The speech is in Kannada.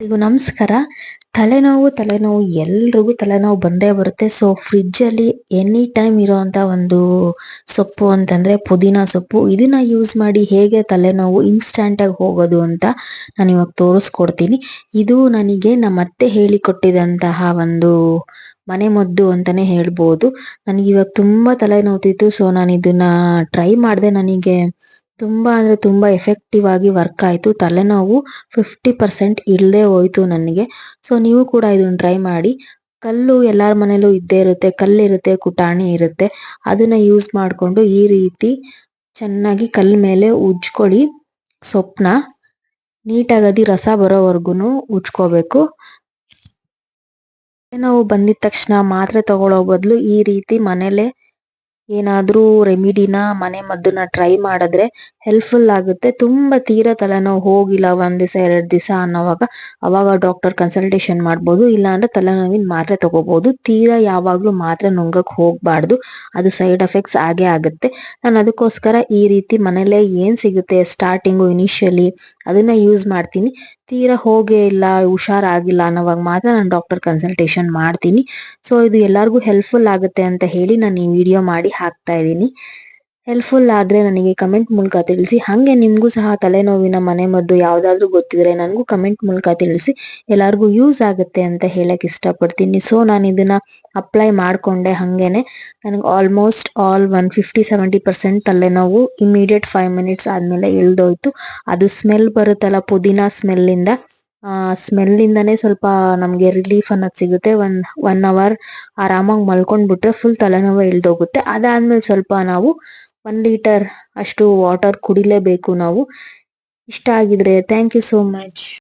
ಎಲ್ರಿಗೂ ನಮಸ್ಕಾರ. ತಲೆನೋವು ತಲೆನೋವು ಎಲ್ರಿಗೂ ತಲೆನೋವು ಬಂದೇ ಬರುತ್ತೆ. ಸೊ ಫ್ರಿಜ್ಜಲ್ಲಿ ಎನಿ ಟೈಮ್ ಇರೋವಂಥ ಒಂದು ಸೊಪ್ಪು ಅಂತಂದರೆ ಪುದೀನ ಸೊಪ್ಪು, ಇದನ್ನ ಯೂಸ್ ಮಾಡಿ ಹೇಗೆ ತಲೆನೋವು ಇನ್ಸ್ಟಂಟಾಗಿ ಹೋಗೋದು ಅಂತ ನಾನು ಇವಾಗ ತೋರಿಸ್ಕೊಡ್ತೀನಿ. ಇದು ನನಗೆ ನಮ್ಮ ಅತ್ತೆ ಹೇಳಿಕೊಟ್ಟಿದಂತಹ ಒಂದು ಮನೆ ಮದ್ದು ಅಂತಾನೆ ಹೇಳ್ಬೋದು. ನನಗೆ ಇವಾಗ ತುಂಬ ತಲೆನೋವುತ್ತಿತ್ತು ಸೊ ನಾನು ಇದನ್ನ ಟ್ರೈ ಮಾಡಿದೆ ನನಗೆ. ತುಂಬಾ ಅಂದ್ರೆ ತುಂಬಾ ಎಫೆಕ್ಟಿವ್ ಆಗಿ ವರ್ಕ್ ಆಯಿತು. ತಲೆನೋವು ಫಿಫ್ಟಿ ಪರ್ಸೆಂಟ್ ಇಲ್ಲದೆ ಹೋಯ್ತು ನನಗೆ. ಸೊ ನೀವು ಕೂಡ ಇದನ್ನ ಟ್ರೈ ಮಾಡಿ. ಕಲ್ಲು ಎಲ್ಲರ ಮನೇಲೂ ಇದ್ದೇ ಇರುತ್ತೆ. ಕಲ್ಲಿರುತ್ತೆ, ಕುಟಾಣಿ ಇರುತ್ತೆ. ಅದನ್ನ ಯೂಸ್ ಮಾಡಿಕೊಂಡು ಈ ರೀತಿ ಚೆನ್ನಾಗಿ ಕಲ್ಲು ಮೇಲೆ ಉಜ್ಕೊಳ್ಳಿ. ಸೊಪ್ಪನ್ನ ನೀಟಾಗಿ ಅದಿ ರಸ ಬರೋವರೆಗೂ ಉಜ್ಕೋಬೇಕು. ನಾವು ಬಂದಿದ ತಕ್ಷಣ ಮಾತ್ರೆ ತಗೊಳ್ಳೋ ಬದಲು ಈ ರೀತಿ ಮನೇಲೆ ಏನಾದ್ರೂ ರೆಮಿಡಿನ ಮನೆ ಮದ್ದನ್ನ ಟ್ರೈ ಮಾಡಿದ್ರೆ ಹೆಲ್ಪ್ಫುಲ್ ಆಗುತ್ತೆ. ತುಂಬಾ ತೀರಾ ತಲೆನೋವು ಹೋಗಿಲ್ಲ ಒಂದ್ ದಿವಸ ಎರಡ್ ದಿವಸ ಅನ್ನೋವಾಗ ಅವಾಗ ಡಾಕ್ಟರ್ ಕನ್ಸಲ್ಟೇಷನ್ ಮಾಡ್ಬೋದು. ಇಲ್ಲ ಅಂದ್ರೆ ತಲೆನೋವಿನ ಮಾತ್ರೆ ತಗೋಬಹುದು ತೀರಾ ಯಾವಾಗ್ಲೂ ಮಾತ್ರೆ ನುಂಗಕ್ ಹೋಗ್ಬಾರ್ದು. ಅದು ಸೈಡ್ ಎಫೆಕ್ಟ್ಸ್ ಆಗೇ ಆಗುತ್ತೆ. ನಾನು ಅದಕ್ಕೋಸ್ಕರ ಈ ರೀತಿ ಮನೇಲೆ ಏನ್ ಸಿಗುತ್ತೆ ಸ್ಟಾರ್ಟಿಂಗು ಇನಿಷಿಯಲಿ ಅದನ್ನ ಯೂಸ್ ಮಾಡ್ತೀನಿ. ತೀರಾ ಹೋಗೇ ಇಲ್ಲ, ಹುಷಾರಾಗಿಲ್ಲ ಅನ್ನೋವಾಗ ಮಾತ್ರ ನಾನು ಡಾಕ್ಟರ್ ಕನ್ಸಲ್ಟೇಷನ್ ಮಾಡ್ತೀನಿ. ಸೊ ಇದು ಎಲ್ಲರಿಗೂ ಹೆಲ್ಪ್ಫುಲ್ ಆಗುತ್ತೆ ಅಂತ ಹೇಳಿ ನಾನು ಈ ವಿಡಿಯೋ ಮಾಡಿ ಹಾಕ್ತಾ ಇದ್ದೀನಿ. ಹೆಲ್ಪ್ಫುಲ್ ಆದರೆ ನನಗೆ ಕಮೆಂಟ್ ಮೂಲಕ ತಿಳಿಸಿ. ಹಾಗೆ ನಿಮಗೂ ಸಹ ತಲೆನೋವಿನ ಮನೆ ಮದ್ದು ಯಾವ್ದಾದ್ರು ಗೊತ್ತಿದ್ರೆ ನನಗೂ ಕಮೆಂಟ್ ಮೂಲಕ ತಿಳಿಸಿ. ಎಲ್ಲರಿಗೂ ಯೂಸ್ ಆಗುತ್ತೆ ಅಂತ ಹೇಳಕ್ ಇಷ್ಟಪಡ್ತೀನಿ. ಸೊ ನಾನು ಇದನ್ನ ಅಪ್ಲೈ ಮಾಡಿಕೊಂಡೆ ಹಾಗೇನೆ. ನನಗೆ almost all one fifty seventy percent ತಲೆನೋವು ಇಮಿಡಿಯೇಟ್ ಫೈವ್ ಮಿನಿಟ್ಸ್ ಆದ್ಮೇಲೆ ಇಳ್ದೋಯ್ತು. ಅದು ಸ್ಮೆಲ್ ಬರುತ್ತಲ್ಲ, ಪುದೀನ ಸ್ಮೆಲ್ಲಿಂದ ಸ್ಮೆಲ್ ಸ್ಮೆಲ್ಲಿಂದನೇ ಸ್ವಲ್ಪ ನಮಗೆ ರಿಲೀಫ್ ಅನ್ನೋದು ಸಿಗುತ್ತೆ. ಒನ್ ಒನ್ ಅವರ್ ಆರಾಮಾಗಿ ಮಲ್ಕೊಂಡ್ಬಿಟ್ರೆ ಫುಲ್ ತಲೆನೋವು ಇಳ್ದೋಗುತ್ತೆ. ಅದಾದ್ಮೇಲೆ ಸ್ವಲ್ಪ ನಾವು ಒನ್ ಲೀಟರ್ ಅಷ್ಟು ವಾಟರ್ ಕುಡಿಲೇಬೇಕು ನಾವು. ಇಷ್ಟ ಆಗಿದ್ರೆ ಥ್ಯಾಂಕ್ ಯು ಸೋ ಮಚ್